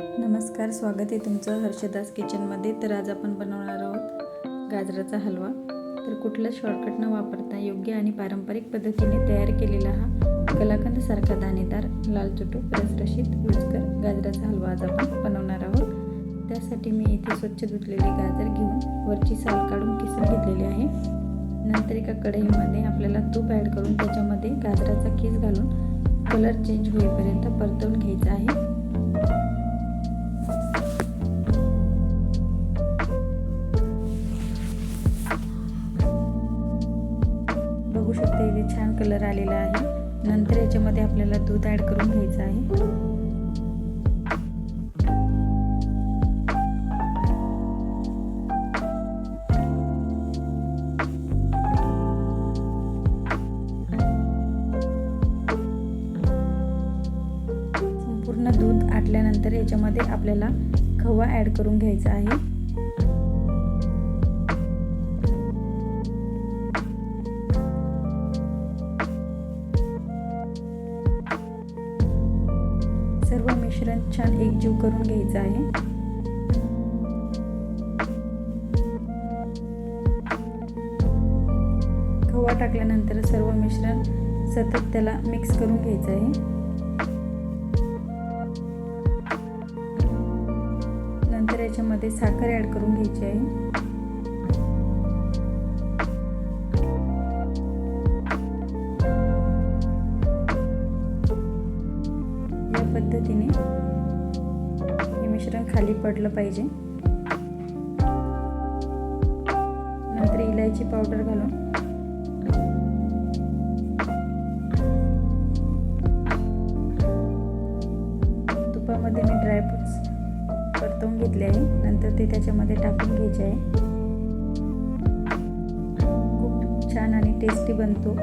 नमस्कार स्वागत आहे तुमचं हर्षदास किचनमध्ये. तर आज आपण बनवणार आहोत गाजराचा हलवा. तर कुठलं शॉर्टकट न वापरता योग्य आणि पारंपरिक पद्धतीने तयार केलेला हा कलाकंदसारखा दाणेदार लाल चुटूक रसरशीत रुचकर गाजराचा हलवा आज आपण बनवणार आहोत. त्यासाठी मी इथे स्वच्छ धुतलेले गाजर घेऊन वरची साल काढून किसून घेतलेली आहे. नंतर एका कढईमध्ये आपल्याला तूप ॲड करून त्याच्यामध्ये गाजराचा केस घालून कलर चेंज होईपर्यंत परतवून घ्यायचा आहे. बघू शकता इथे छान कलर आलेला आहे. नंतर याच्यामध्ये आपल्याला दूध ॲड करून घ्यायचं आहे. संपूर्ण दूध आटल्यानंतर याच्यामध्ये आपल्याला खवा ॲड करून घ्यायचा आहे. सर्व मिश्रण छान एकजीव करून घ्यायचं आहे. खवा टाकल्यानंतर सर्व मिश्रण सतत त्याला मिक्स करून घ्यायचं आहे. नंतर याच्यामध्ये साखर ॲड करून घ्यायची आहे. पद्धतीने हे मिश्रण खाली पडलं पाहिजे. नंतर इलायची पावडर घालून. तुपामध्ये मी ड्रायफ्रुट्स परतवून घेतले आहे. नंतर ते त्याच्यामध्ये टाकून घ्यायचे आहे. खूप छान आणि टेस्टी बनतो.